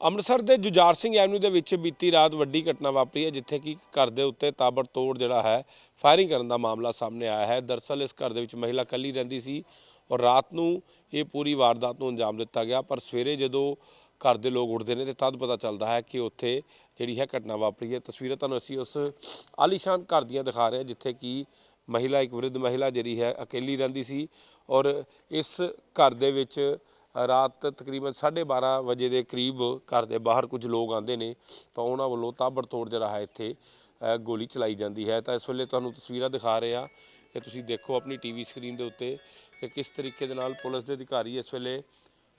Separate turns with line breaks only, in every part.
ਅੰਮ੍ਰਿਤਸਰ ਦੇ ਜੁਝਾਰ ਸਿੰਘ ਐਵਨਿਊ ਦੇ ਵਿੱਚ ਬੀਤੀ ਰਾਤ ਵੱਡੀ ਘਟਨਾ ਵਾਪਰੀ ਹੈ, ਜਿੱਥੇ ਕਿ ਘਰ ਦੇ ਉੱਤੇ ਤਾਬੜਤੋੜ ਜਿਹੜਾ ਹੈ ਫਾਇਰਿੰਗ ਕਰਨ ਦਾ ਮਾਮਲਾ ਸਾਹਮਣੇ ਆਇਆ ਹੈ। ਦਰਸਲ ਇਸ ਘਰ ਦੇ ਵਿੱਚ ਮਹਿਲਾ ਇਕੱਲੀ ਰਹਿੰਦੀ ਸੀ ਔਰ ਰਾਤ ਨੂੰ ਇਹ ਪੂਰੀ ਵਾਰਦਾਤ ਨੂੰ ਅੰਜਾਮ ਦਿੱਤਾ ਗਿਆ। ਪਰ ਸਵੇਰੇ ਜਦੋਂ ਘਰ ਦੇ ਲੋਕ ਉੱਠਦੇ ਨੇ ਤੇ ਤਦ ਪਤਾ ਚੱਲਦਾ ਹੈ ਕਿ ਉੱਥੇ ਜਿਹੜੀ ਹੈ ਘਟਨਾ ਵਾਪਰੀ ਹੈ। ਤਸਵੀਰਾਂ ਤੁਹਾਨੂੰ ਅਸੀਂ ਉਸ ਆਲੀਸ਼ਾਨ ਘਰ ਦੀਆਂ ਦਿਖਾ ਰਹੇ ਹਾਂ, ਜਿੱਥੇ ਕਿ ਮਹਿਲਾ ਇੱਕ ਵਿਰੁੱਧ ਮਹਿਲਾ ਜਿਹੜੀ ਹੈ, ਇਕੱਲੀ ਰਹਿੰਦੀ ਸੀ ਔਰ ਇਸ ਘਰ ਦੇ ਵਿੱਚ ਰਾਤ ਤਕਰੀਬਨ 12:30 ਵਜੇ ਦੇ ਕਰੀਬ ਘਰ ਦੇ ਬਾਹਰ ਕੁਝ ਲੋਕ ਆਉਂਦੇ ਨੇ, ਤਾਂ ਉਹਨਾਂ ਵੱਲੋਂ ਤਾਬੜਤੋੜ ਜਿਹੜਾ ਹੈ ਇੱਥੇ ਗੋਲੀ ਚਲਾਈ ਜਾਂਦੀ ਹੈ। ਤਾਂ ਇਸ ਵੇਲੇ ਤੁਹਾਨੂੰ ਤਸਵੀਰਾਂ ਦਿਖਾ ਰਹੇ ਹਾਂ ਕਿ ਤੁਸੀਂ ਦੇਖੋ ਆਪਣੀ ਟੀਵੀ ਸਕਰੀਨ ਦੇ ਉੱਤੇ ਕਿ ਕਿਸ ਤਰੀਕੇ ਦੇ ਨਾਲ ਪੁਲਿਸ ਦੇ ਅਧਿਕਾਰੀ ਇਸ ਵੇਲੇ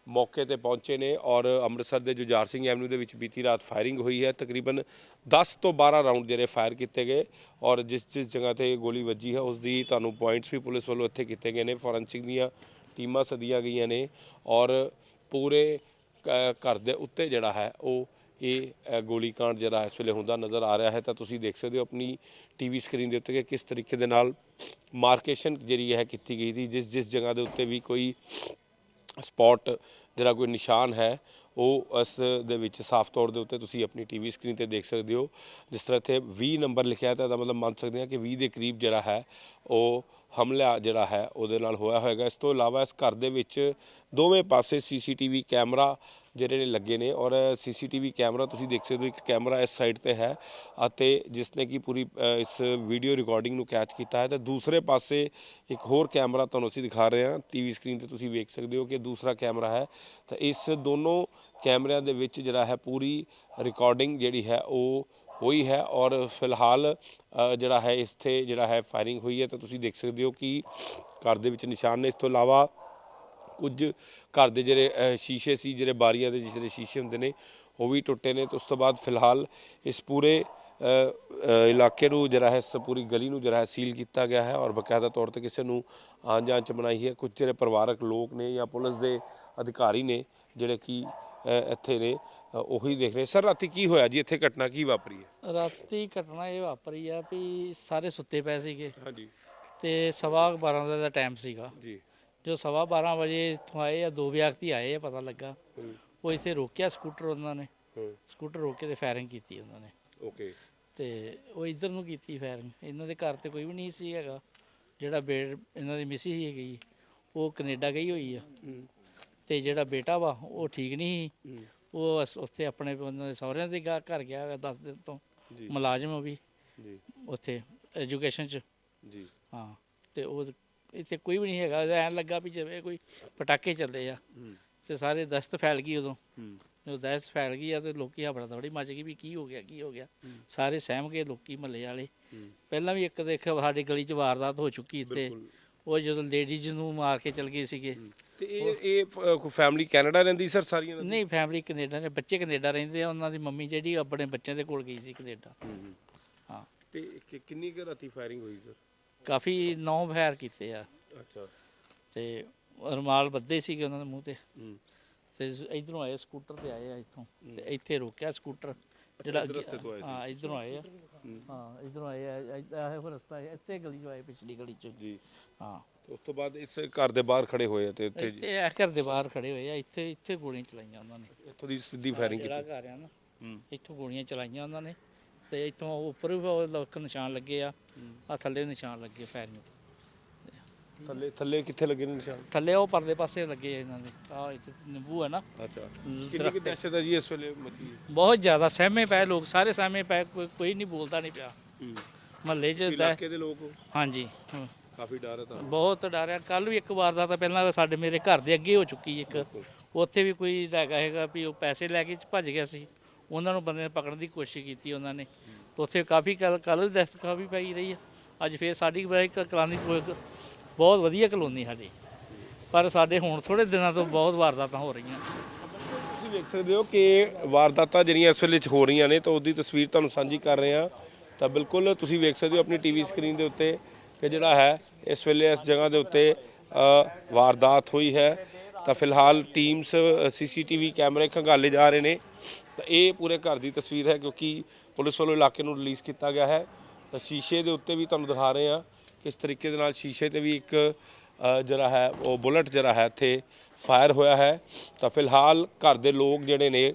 ਮੌਕੇ ਤੇ ਪਹੁੰਚੇ ਨੇ ਔਰ ਅੰਮ੍ਰਿਤਸਰ ਦੇ ਜੁਝਾਰ ਸਿੰਘ ਐਵਨਿਊ ਦੇ ਵਿੱਚ ਬੀਤੀ ਰਾਤ ਫਾਇਰਿੰਗ ਹੋਈ ਹੈ। ਤਕਰੀਬਨ 10 ਤੋਂ 12 ਰਾਉਂਡ ਜਿਹੜੇ ਫਾਇਰ ਕੀਤੇ ਗਏ ਔਰ ਜਿਸ ਜਿਸ ਜਗ੍ਹਾ ਤੇ ਗੋਲੀ ਵੱਜੀ ਹੈ, ਉਸ ਦੀ ਤੁਹਾਨੂੰ ਪੁਆਇੰਟਸ ਵੀ ਪੁਲਿਸ ਵੱਲੋਂ ਇੱਥੇ ਕੀਤੇ ਗਏ ਨੇ। ਫੋਰੈਂਸਿਕ ਦੀਆਂ ਟੀਮਾਂ ਸਦੀਆਂ ਗਈਆਂ ਨੇ ਔਰ ਪੂਰੇ ਕ- ਘਰ ਦੇ ਉੱਤੇ ਜਿਹੜਾ ਹੈ ਉਹ ਇਹ ਅ, ਗੋਲੀकांड ਜਿਹੜਾ ਇਸ ਵੇਲੇ ਹੁੰਦਾ ਨਜ਼ਰ ਆ ਰਿਹਾ ਹੈ। ਤਾਂ ਤੁਸੀਂ ਦੇਖ ਸਕਦੇ ਹੋ ਆਪਣੀ ਟੀਵੀ ਸਕਰੀਨ ਦੇ ਉੱਤੇ ਕਿ ਕਿਸ ਤਰੀਕੇ ਦੇ ਨਾਲ ਮਾਰਕੇਸ਼ਨ ਜਿਹੜੀ ਹੈ ਕੀਤੀ ਗਈ ਸੀ ਜਿਸ ਜਿਸ ਜਗ੍ਹਾ ਦੇ ਉੱਤੇ ਵੀ ਕੋਈ ਸਪੌਟ ਜਿਹੜਾ ਕੋਈ ਨਿਸ਼ਾਨ ਹੈ ਉਹ ਇਸ ਦੇ ਵਿੱਚ ਸਾਫ਼ ਤੌਰ ਦੇ ਉੱਤੇ ਤੁਸੀਂ ਆਪਣੀ ਟੀਵੀ ਸਕਰੀਨ ਤੇ ਦੇਖ ਸਕਦੇ ਹੋ। ਜਿਸ ਤਰ੍ਹਾਂ ਇੱਥੇ 20 ਨੰਬਰ ਲਿਖਿਆ ਤਾਂ ਇਹਦਾ ਮਤਲਬ ਮੰਨ ਸਕਦੇ ਹਾਂ ਕਿ 20 ਦੇ ਕਰੀਬ ਜਿਹੜਾ ਹੈ ਉਹ ਹਮਲਾ ਜਿਹੜਾ ਹੈ ਉਹਦੇ ਨਾਲ ਹੋਇਆ ਹੋਏਗਾ। ਇਸ ਤੋਂ ਇਲਾਵਾ ਇਸ ਘਰ ਦੇ ਵਿੱਚ ਦੋਵੇਂ ਪਾਸੇ ਸੀਸੀਟੀਵੀ ਕੈਮਰਾ ਜਿਹੜੇ ਨੇ ਲੱਗੇ ਨੇ ਔਰ ਸੀਸੀਟੀਵੀ ਕੈਮਰਾ ਤੁਸੀਂ ਦੇਖ ਸਕਦੇ ਹੋ, ਇੱਕ ਕੈਮਰਾ ਇਸ ਸਾਈਡ ਤੇ ਹੈ ਅਤੇ ਜਿਸ ਨੇ ਕਿ ਪੂਰੀ ਇਸ ਵੀਡੀਓ ਰਿਕਾਰਡਿੰਗ ਨੂੰ ਕੈਚ ਕੀਤਾ ਹੈ ਤੇ ਦੂਸਰੇ ਪਾਸੇ ਇੱਕ ਹੋਰ ਕੈਮਰਾ ਤੁਹਾਨੂੰ ਅਸੀਂ ਦਿਖਾ ਰਹੇ ਹਾਂ। ਟੀਵੀ ਸਕਰੀਨ ਤੇ ਤੁਸੀਂ ਵੇਖ ਸਕਦੇ ਹੋ ਕਿ ਦੂਸਰਾ ਕੈਮਰਾ ਹੈ। ਤਾਂ ਇਸ ਦੋਨੋਂ ਕੈਮਰਿਆਂ ਦੇ ਵਿੱਚ ਜਿਹੜਾ ਹੈ ਪੂਰੀ ਰਿਕਾਰਡਿੰਗ ਜਿਹੜੀ ਹੈ ਉਹ ਹੋਈ ਹੈ ਔਰ ਫਿਲਹਾਲ ਜਿਹੜਾ ਹੈ ਇੱਥੇ ਜਿਹੜਾ ਹੈ ਫਾਇਰਿੰਗ ਹੋਈ ਹੈ ਤਾਂ ਤੁਸੀਂ ਦੇਖ ਸਕਦੇ ਹੋ ਕਿ ਘਰ ਦੇ ਵਿੱਚ ਨਿਸ਼ਾਨ ਨੇ। ਇਸ ਤੋਂ ਇਲਾਵਾ ਕੁਝ ਘਰ ਦੇ ਜਿਹੜੇ ਸ਼ੀਸ਼ੇ ਸੀ, ਜਿਹੜੇ ਬਾਰੀਆਂ ਦੇ ਜਿਹੜੇ ਸ਼ੀਸ਼ੇ ਹੁੰਦੇ ਨੇ, ਉਹ ਵੀ ਟੁੱਟੇ ਨੇ। ਤੇ ਉਸ ਤੋਂ ਬਾਅਦ ਫਿਲਹਾਲ ਇਸ ਪੂਰੇ ਇਲਾਕੇ ਨੂੰ ਜਿਹੜਾ ਹੈ ਇਸ ਪੂਰੀ ਗਲੀ ਨੂੰ ਜਿਹੜਾ ਹੈ ਸੀਲ ਕੀਤਾ ਗਿਆ ਹੈ ਔਰ ਬਕਾਇਦਾ ਤੌਰ ਤੇ ਕਿਸੇ ਨੂੰ ਆਉਣ ਜਾਣ ਚ ਮਨਾਹੀ ਹੈ। ਕੁਝ ਜਿਹੜੇ ਪਰਿਵਾਰਕ ਲੋਕ ਨੇ ਜਾਂ ਪੁਲਿਸ ਦੇ ਅਧਿਕਾਰੀ ਨੇ, ਜਿਹੜੇ ਕਿ ਇੱਥੇ ਨੇ ਉਹੀ ਦੇਖ ਰਹੇ। ਸਰ ਰਾਤੀ ਕੀ ਹੋਇਆ ਜੀ? ਇੱਥੇ ਘਟਨਾ ਕੀ ਵਾਪਰੀ ਹੈ?
ਰਾਤੀ ਘਟਨਾ ਇਹ ਵਾਪਰੀ ਆ ਵੀ ਸਾਰੇ ਸੁੱਤੇ ਪਏ ਸੀਗੇ।
ਹਾਂਜੀ।
ਤੇ ਸਵਾ 12 ਵਜੇ ਦਾ ਟਾਈਮ ਸੀਗਾ।
ਜੀ।
ਜੋ ਸਵਾ 12 ਵਜੇ ਇੱਥੋਂ ਆਏ ਆ ਦੋ ਵਿਅਕਤੀ ਆਏ ਆ ਪਤਾ ਲੱਗਾ। ਉਹ ਇੱਥੇ ਰੋਕਿਆ ਸਕੂਟਰ ਉਹਨਾਂ ਨੇ। ਸਕੂਟਰ ਰੋਕ ਕੇ ਤੇ ਫਾਇਰਿੰਗ ਕੀਤੀ ਉਹਨਾਂ ਨੇ।
ਓਕੇ।
ਤੇ ਉਹ ਇੱਧਰ ਨੂੰ ਕੀਤੀ ਫਾਇਰਿੰਗ। ਇਹਨਾਂ ਦੇ ਘਰ ਤੇ ਕੋਈ ਵੀ ਨਹੀਂ ਸੀ ਹੈਗਾ। ਜਿਹੜਾ ਬੇੜ ਇਹਨਾਂ ਦੀ ਮਿਸੀ ਸੀ ਗਈ ਉਹ ਕੈਨੇਡਾ ਗਈ ਹੋਈ ਆ। ਤੇ ਜਿਹੜਾ ਬੇਟਾ ਵਾ ਉਹ ਠੀਕ ਨਹੀਂ ਸੀ। ਉਹ ਅਸ- ਉੱਥੇ ਆਪਣੇ ਉਹਨਾਂ ਦੇ ਸਹੁਰਿਆਂ ਦੇ ਘਰ ਘਰ ਗਿਆ ਹੋਇਆ 10 ਦਿਨ ਤੋਂ।
ਜੀ।
ਮੁਲਾਜ਼ਮ ਉਹ ਵੀ।
ਜੀ।
ਉੱਥੇ ਐਜੂਕੇਸ਼ਨ ਚ।
ਜੀ।
ਹਾਂ ਤੇ ਉਹ ਇੱਥੇ ਕੋਈ ਵੀ ਨਹੀਂ ਹੈਗਾ। ਐਂ ਲੱਗਾ ਵੀ ਜਿਵੇਂ ਕੋਈ ਪਟਾਕੇ ਚੱਲੇ ਆ।
ਹੂੰ।
ਤੇ ਸਾਰੇ ਦਸਤ ਫੈਲ ਗਈ ਉਦੋਂ।
ਹੂੰ।
ਜਦੋਂ ਦਸਤ ਫੈਲ ਗਈ ਆ ਤੇ ਲੋਕੀ ਹਬੜਾ ਦਬੜੀ ਮਚ ਗਈ ਵੀ ਕੀ ਹੋ ਗਿਆ ਕੀ ਹੋ ਗਿਆ। ਸਾਰੇ ਸਹਿਮ ਗਏ ਲੋਕੀ ਮਹੱਲੇ ਵਾਲੇ।
ਹੂੰ।
ਪਹਿਲਾਂ ਵੀ ਇੱਕ ਦੇਖ ਸਾਡੀ ਗਲੀ 'ਚ ਵਾਰਦਾਤ ਹੋ ਚੁੱਕੀ ਇੱਥੇ।
ਬਿਲਕੁਲ।
ਉਹ ਜਦੋਂ ਲੇਡੀਜ਼ ਨੂੰ ਮਾਰ ਕੇ ਚਲ ਗਏ ਸੀਗੇ।
ਤੇ ਇਹ ਇਹ ਕੋਈ ਫੈਮਿਲੀ ਕੈਨੇਡਾ ਰਹਿੰਦੀ ਸਰ ਸਾਰੀਆਂ ਦੀ?
ਨਹੀਂ ਫੈਮਿਲੀ ਕੈਨੇਡਾ ਨੇ ਬੱਚੇ ਕੈਨੇਡਾ ਰਹਿੰਦੇ ਆ ਉਹਨਾਂ ਦੀ ਮੰਮੀ ਜਿਹੜੀ ਆਪਣੇ ਬੱਚਿਆਂ ਦੇ ਕੋਲ ਗਈ ਸੀ ਕੈਨੇਡਾ।
ਹੂੰ ਤੇ ਕਿ- ਕਿੰਨੀ ਕੁ ਰਾਤੀ ਫਾਇਰਿੰਗ ਹੋਈ ਸਰ
ਕਾਫੀ ਨੌ ਫੈਰ ਕੀਤੇ ਆ।
ਅੱਛਾ।
ਤੇ ਰੁਮਾਲ ਬੱਧੇ ਸੀਗੇ ਉਹਨਾਂ ਦੇ ਮੂੰਹ ਤੇ। ਤੇ ਇਧਰੋਂ ਆਏ ਸਕੂਟਰ ਤੇ ਆਏ ਆ ਇੱਥੋਂ। ਤੇ ਇੱਥੇ ਰੋਕਿਆ ਸਕੂਟਰ। ਜਿਹੜਾ ਅੱਗੇ-
ਰਸਤੇ ਤੋਂ ਆਏ ਸੀ।
ਹਾਂ ਇਧਰੋਂ ਆਏ ਆ।
ਹੂੰ।
ਇਧਰੋਂ ਆਏ ਆ ਇਹ ਉਹ ਰਸਤਾ ਹੈ ਇਸੇ ਗਲੀ ਚੋਂ ਆਏ ਪਿਛਲੀ ਗਲੀ ਚੋਂ।
ਜੀ।
ਹਾਂ।
ਤੇ ਉਸ ਤੋਂ ਬਾਅਦ ਇਸ ਘਰ ਦੇ ਬਾਹਰ ਖੜੇ ਹੋਏ ਆ ਤੇ ਇੱਥੇ ਜੀ
ਇੱਥੇ ਇਹ ਘਰ ਦੇ ਬਾਹਰ ਖੜੇ ਹੋਏ ਆ ਇੱਥੇ ਇੱਥੇ ਗੋਲੀਆਂ ਚਲਾਈਆਂ ਉਹਨਾਂ ਨੇ।
ਇੱਥੋਂ ਦੀ ਸਿੱਧੀ ਫਾਇਰਿੰਗ
ਜਿਹੜਾ
ਕੀਤੀ।
ਘਰ ਆ ਨਾ
ਹੂੰ।
ਇੱਥੋਂ ਗੋਲੀਆਂ ਚਲਾਈਆਂ ਉਹਨਾਂ ਨੇ ਤੇ ਇੱਥੋਂ ਉੱਪਰ ਵੀ ਉਹ ਲੋਕ ਨਿਸ਼ਾਨ ਲੱਗੇ ਆ ਆ ਥੱਲੇ ਨਿਸ਼ਾਨ ਲੱਗੇ ਫਾਇਰਿੰਗ
ਥੱਲੇ ਥੱਲੇ ਕਿੱਥੇ ਲੱਗੇ ਨੇ ਨਿਸ਼ਾਨ?
ਥੱਲੇ ਉਹ ਪਰਲੇ ਪਾਸੇ ਲੱਗੇ ਆ ਇਹਨਾਂ ਦੇ। ਆ ਇੱਥੇ ਨਿੰਬੂ ਹੈ ਨਾ।
ਅੱਛਾ।
ਦਰਖਤ
ਕਿੰਨੀ ਕਿ ਦਹਿਸ਼ਤ ਹੈ ਜੀ ਇਸ ਵੇਲੇ ਮਚੀ
ਬਹੁਤ ਜ਼ਿਆਦਾ ਸਹਿਮੇ ਪਏ ਲੋਕ ਸਾਰੇ ਸਹਿਮੇ ਪਏ ਕੋਈ ਕੋਈ ਨਹੀਂ ਬੋਲਦਾ ਨਹੀਂ ਪਿਆ।
ਹੂੰ।
ਮਹੱਲੇ 'ਚ ਤਾਂ-
ਇਲਾਕੇ ਦੇ ਲੋਕ?
ਹਾਂਜੀ।
ਕਾਫੀ ਡਰ ਹੈ ਤਾਂ।
ਬਹੁਤ ਡਰਿਆ ਕੱਲ ਵੀ ਇੱਕ ਵਾਰ ਦਾ ਤਾਂ ਪਹਿਲਾਂ ਸਾਡੇ ਮੇਰੇ ਘਰ ਦੇ ਅੱਗੇ ਹੋ ਚੁੱਕੀ ਇੱਕ। ਉੱਥੇ ਵੀ ਕੋਈ ਹੈਗਾ ਹੈਗਾ ਵੀ ਉਹ ਪੈਸੇ ਲੈ ਕੇ ਭੱਜ ਗਿਆ ਸੀ। ਉਹਨਾਂ ਨੂੰ ਬੰਦੇ ਨੇ ਪਕੜਨ ਦੀ ਕੋਸ਼ਿਸ਼ ਕੀਤੀ ਉਹਨਾਂ ਨੇ। ਉੱਥੇ ਕਾਫੀ ਕੱਲ ਕੱਲ ਵੀ ਦਸਤ ਕਾਫੀ ਪਈ ਰਹੀ ਆ। ਅੱਜ ਫੇਰ ਸਾਡੀ ਬੜੀ ਕਲਾਨੀ ਬਹੁਤ ਵਧੀਆ ਕਲੋਨੀ ਸਾਡੀ। ਪਰ ਸਾਡੇ ਹੁਣ ਥੋੜੇ ਦਿਨਾਂ ਤੋਂ ਬਹੁਤ ਵਾਰਦਾਤਾਂ ਹੋ ਰਹੀਆਂ।
ਤੁਸੀਂ ਵੇਖ ਸਕਦੇ ਹੋ ਕਿ ਵਾਰਦਾਤਾਂ ਜਿਹੜੀਆਂ ਇਸ ਵੇਲੇ 'ਚ ਹੋ ਰਹੀਆਂ ਨੇ, ਤਾਂ ਉਹਦੀ ਤਸਵੀਰ ਤੁਹਾਨੂੰ ਸਾਂਝੀ ਕਰ ਰਹੇ ਹਾਂ। ਤਾਂ ਬਿਲਕੁਲ ਤੁਸੀਂ ਵੇਖ ਸਕਦੇ ਹੋ ਆਪਣੀ ਟੀਵੀ ਸਕਰੀਨ ਦੇ ਉੱਤੇ ਕਿ ਜਿਹੜਾ ਹੈ, ਇਸ ਵੇਲੇ ਇਸ ਜਗ੍ਹਾ ਦੇ ਉੱਤੇ ਵਾਰਦਾਤ ਹੋਈ ਹੈ। ਤਾਂ ਫਿਲਹਾਲ ਟੀਮਸ ਸੀਸੀਟੀਵੀ ਕੈਮਰੇ ਖੰਗਾਲੇ ਜਾ ਰਹੇ ਨੇ। ਤਾਂ ਇਹ ਪੂਰੇ ਘਰ ਦੀ ਤਸਵੀਰ ਹੈ, ਕਿਉਂਕਿ ਪੁਲਿਸ ਵੱਲੋਂ ਇਲਾਕੇ ਨੂੰ ਰਿਲੀਜ਼ ਕੀਤਾ ਗਿਆ ਹੈ। ਤਾਂ ਸ਼ੀਸ਼ੇ ਦੇ ਉੱਤੇ ਵੀ ਤੁਹਾਨੂੰ ਦਿਖਾ ਰਹੇ ਹਾਂ। ਕਿਸ ਤਰੀਕੇ ਦੇ ਨਾਲ ਸ਼ੀਸ਼ੇ ਤੇ ਵੀ ਇੱਕ ਜਿਹੜਾ ਹੈ, ਉਹ ਬੁਲਟ ਜਿਹੜਾ ਹੈ ਇੱਥੇ ਫਾਇਰ ਹੋਇਆ ਹੈ। ਤਾਂ ਫਿਲਹਾਲ ਘਰ ਦੇ ਲੋਕ ਜਿਹੜੇ ਨੇ,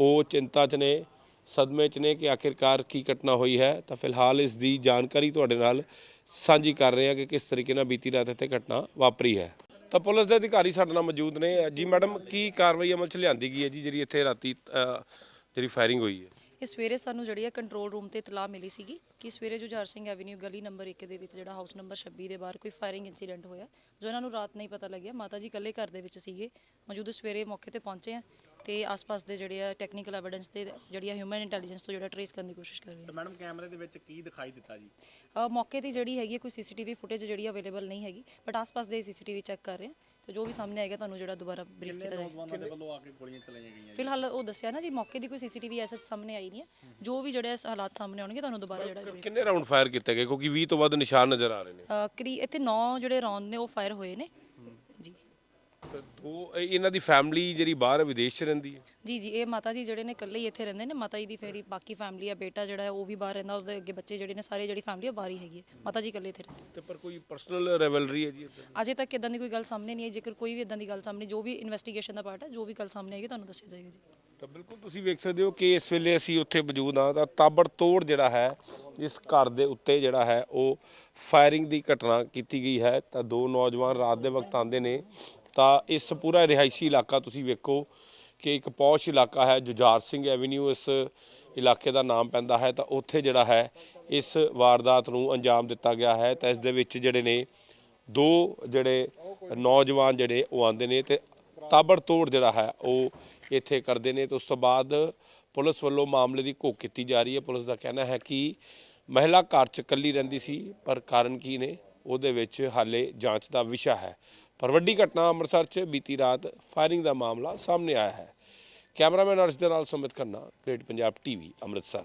ਉਹ ਚਿੰਤਾ 'ਚ ਨੇ, ਸਦਮੇ 'ਚ ਨੇ ਕਿ ਆਖਿਰਕਾਰ ਕੀ ਘਟਨਾ ਹੋਈ ਹੈ। ਤਾਂ ਫਿਲਹਾਲ ਇਸ ਦੀ ਜਾਣਕਾਰੀ ਤੁਹਾਡੇ ਨਾਲ ਸਾਂਝੀ ਕਰ ਰਹੇ ਹਾਂ ਕਿ ਕਿਸ ਤਰੀਕੇ ਨਾਲ ਬੀਤੀ ਰਾਤ ਇੱਥੇ ਘਟਨਾ ਵਾਪਰੀ ਹੈ। ਤਾਂ ਪੁਲਿਸ ਦੇ ਅਧਿਕਾਰੀ ਸਾਡੇ ਨਾਲ ਮੌਜੂਦ ਨੇ। ਜੀ ਮੈਡਮ, ਕੀ ਕਾਰਵਾਈ ਅਮਲ 'ਚ ਲਿਆਂਦੀ ਗਈ ਹੈ ਜੀ, ਜਿਹੜੀ ਇੱਥੇ ਰਾਤੀ ਜਿਹੜੀ ਫਾਇਰਿੰਗ ਹੋਈ ਹੈ?
ਇਹ ਸਵੇਰੇ ਸਾਨੂੰ ਜਿਹੜੀ ਹੈ ਕੰਟਰੋਲ ਰੂਮ ਤੇ ਇਤਲਾਹ ਮਿਲੀ ਸੀਗੀ ਕਿ ਸਵੇਰੇ ਜੁਝਾਰ ਸਿੰਘ ਐਵਨਿਊ ਗਲੀ ਨੰਬਰ 1 ਦੇ ਵਿੱਚ ਜਿਹੜਾ ਹਾਊਸ ਨੰਬਰ 26 ਦੇ ਬਾਹਰ ਕੋਈ ਫਾਇਰਿੰਗ ਇਨਸੀਡੈਂਟ ਹੋਇਆ ਜੋ ਇਹਨਾਂ ਨੂੰ ਰਾਤ ਨਹੀਂ ਪਤਾ ਲੱਗਿਆ। ਮਾਤਾ ਜੀ ਇਕੱਲੇ ਘਰ ਦੇ ਵਿੱਚ ਸੀਗੇ ਮੌਜੂਦ ਸਵੇਰੇ ਮੌਕੇ ਤੇ ਪਹੁੰਚੇ ਆ ਤੇ ਆਸ-ਪਾਸ ਦੇ ਜਿਹੜੇ ਆ ਟੈਕਨੀਕਲ ਐਵੀਡੈਂਸ ਤੇ ਜਿਹੜੀ ਆ ਹਿਊਮਨ ਇੰਟੈਲੀਜੈਂਸ ਤੋਂ ਜਿਹੜਾ ਟਰੇਸ ਕਰਨ ਦੀ ਕੋਸ਼ਿਸ਼ ਕਰ ਰਹੇ
ਤੇ ਮੈਡਮ ਕੈਮਰੇ ਦੇ ਵਿੱਚ ਕੀ ਦਿਖਾਈ ਦਿੱਤਾ ਜੀ?
ਆ ਮੌਕੇ ਤੇ ਜਿਹੜੀ ਹੈਗੀ ਕੋਈ ਸੀਸੀਟੀਵੀ ਫੁਟੇਜ ਜਿਹੜੀ ਅਵੇਲੇਬਲ ਨਹੀਂ ਹੈਗੀ ਬਟ ਆਸ-ਪਾਸ ਦੇ ਸੀਸੀਟੀਵੀ ਚੈੱਕ ਕਰ ਰਹੇ ਆ। ਤੇ ਜੋ ਵੀ ਸਾਹਮਣੇ ਆਏਗਾ ਤੁਹਾਨੂੰ ਜਿਹੜਾ ਦੁਬਾਰਾ ਬਰੀਫ ਕੀਤਾ ਜਾਏਗਾ।
ਨੌਜਵਾਨਾਂ ਦੇ ਵੱਲੋਂ ਆ ਕੇ ਗੋਲੀਆਂ ਚਲਾਈਆਂ ਗਈਆਂ
ਫਿਲਹਾਲ ਉਹ ਦੱਸਿਆ ਨਾ ਜੀ ਮੌਕੇ ਦੀ ਕੋਈ ਸੀਸੀਟੀਵੀ ਐਸਾ ਸਾਹਮਣੇ ਆਈ ਨਹੀਂ ਹੈ। ਜੋ ਵੀ ਜਿਹੜੇ ਹਾਲਾਤ ਸਾਹਮਣੇ ਆਉਣਗੇ ਤੁਹਾਨੂੰ ਦੁਬਾਰਾ ਜਿਹੜਾ
ਕਿੰਨੇ ਰਾਉਂਡ ਫਾਇਰ ਕੀਤੇ ਗਏ? ਕਿਉਂਕਿ 20 ਤੋਂ ਵੱਧ ਨਿਸ਼ਾਨ ਨਜ਼ਰ ਆ ਰਹੇ ਨੇ।
ਅ, ਕਰੀ ਇੱਥੇ 9 ਜਿਹੜੇ ਰੌਂਦ ਨੇ ਉਹ ਫਾਇਰ ਹੋਏ ਨੇ। ਜੀ
ਦੋ ਇਹ- ਇਹਨਾਂ ਦੀ ਫੈਮਿਲੀ ਜਿਹੜੀ ਬਾਹਰ ਵਿਦੇਸ਼ 'ਚ ਰਹਿੰਦੀ ਹੈ?
ਜੀ ਜੀ ਇਹ ਮਾਤਾ ਜੀ ਜਿਹੜੇ ਨੇ ਇਕੱਲੇ ਹੀ ਇੱਥੇ ਰਹਿੰਦੇ ਨੇ ਮਾਤਾ ਜੀ ਦੀ ਫੇਰੀ ਬਾਕੀ ਫੈਮਿਲੀ ਆ ਬੇਟਾ ਜਿਹੜਾ ਹੈ ਉਹ ਵੀ ਬਾਹਰ ਰਹਿੰਦਾ ਉਹਦੇ ਅੱਗੇ ਬੱਚੇ ਜਿਹੜੇ ਨੇ ਸਾਰੇ ਜਿਹੜੀ ਫੈਮਿਲੀ ਆ ਬਾਹਰ ਹੀ ਹੈਗੀ ਹੈ। ਮਾਤਾ ਜੀ ਇਕੱਲੇ ਇੱਥੇ ਰਹਿੰਦੇ
ਤੇ ਪਰ ਕੋਈ ਪਰਸਨਲ ਰੈਵਲਰੀ ਹੈ ਜੀ ਇੱਧਰ?
ਅਜੇ ਤੱਕ ਇਦਾਂ ਦੀ ਕੋਈ ਗੱਲ ਸਾਹਮਣੇ ਨਹੀਂ ਆਈ। ਜੇਕਰ ਕੋਈ ਵੀ ਇਦਾਂ ਦੀ ਗੱਲ ਸਾਹਮਣੇ ਜੋ ਵੀ ਇਨਵੈਸਟੀਗੇਸ਼ਨ ਦਾ ਪਾਰਟ ਹੈ ਜੋ ਵੀ ਗੱਲ ਸਾਹਮਣੇ ਆਏਗੀ ਤੁਹਾਨੂੰ ਦੱਸਿਆ ਜਾਏਗਾ ਜੀ।
ਤਾਂ ਬਿਲਕੁਲ ਤੁਸੀਂ ਵੇਖ ਸਕਦੇ ਹੋ ਕਿ ਇਸ ਵੇਲੇ ਅਸੀਂ ਉੱਥੇ ਮੌਜੂਦ ਹਾਂ। ਤਾਂ ਤਾਬੜਤੋੜ ਜਿਹੜਾ ਹੈ ਇਸ ਘਰ ਦੇ ਉੱਤੇ ਜਿਹੜਾ ਹੈ ਉਹ ਫਾਇਰਿੰਗ ਦੀ ਘਟਨਾ ਕੀਤੀ ਗਈ ਹੈ, ਤਾਂ ਦੋ ਨੌਜਵਾਨ ਰਾਤ ਦੇ ਵਕਤ ਆਉਂਦੇ ਨੇ, ਤਾਂ ਇਸ ਪੂਰਾ ਰਿਹਾਇਸ਼ੀ ਇਲਾਕਾ ਤੁਸੀਂ ਵੇਖੋ ਕਿ ਇੱਕ ਪੌਸ਼ ਇਲਾਕਾ ਹੈ, ਜੁਝਾਰ ਸਿੰਘ ਐਵੀਨਿਊ ਇਸ ਇਲਾਕੇ ਦਾ ਨਾਮ ਪੈਂਦਾ ਹੈ, ਤਾਂ ਉੱਥੇ ਜਿਹੜਾ ਹੈ, ਇਸ ਵਾਰਦਾਤ ਨੂੰ ਅੰਜਾਮ ਦਿੱਤਾ ਗਿਆ ਹੈ, ਤਾਂ ਇਸ ਦੇ ਵਿੱਚ ਜਿਹੜੇ ਨੇ, ਦੋ ਜਿਹੜੇ ਨੌਜਵਾਨ ਜਿਹੜੇ ਉਹ ਆਉਂਦੇ ਨੇ ਤੇ ਤਾਬੜਤੋੜ ਜਿਹੜਾ ਹੈ, ਉਹ ਇੱਥੇ ਕਰਦੇ ਨੇ, ਤੇ ਉਸ ਤੋਂ ਬਾਅਦ ਪੁਲਿਸ ਵੱਲੋਂ ਮਾਮਲੇ ਦੀ ਘੋਖ ਕੀਤੀ ਜਾ ਰਹੀ ਹੈ। ਪੁਲਿਸ ਦਾ ਕਹਿਣਾ ਹੈ ਕਿ ਮਹਿਲਾ ਘਰ 'ਚ ਇਕੱਲੀ ਰਹਿੰਦੀ ਸੀ, ਪਰ ਕਾਰਨ ਕੀ ਨੇ? ਉਹਦੇ ਵਿੱਚ ਹਾਲੇ ਜਾਂਚ ਦਾ ਵਿਸ਼ਾ ਹੈ। ਪਰ ਵੱਡੀ ਘਟਨਾ ਅੰਮ੍ਰਿਤਸਰ 'ਚ ਬੀਤੀ ਰਾਤ ਫਾਇਰਿੰਗ ਦਾ ਮਾਮਲਾ ਸਾਹਮਣੇ ਆਇਆ ਹੈ। ਕੈਮਰਾਮੈਨ ਅਰਸ਼ ਦੇ ਨਾਲ ਸੁਮਿਤ ਖੰਨਾ ਗ੍ਰੇਟ ਪੰਜਾਬ ਟੀਵੀ ਅੰਮ੍ਰਿਤਸਰ।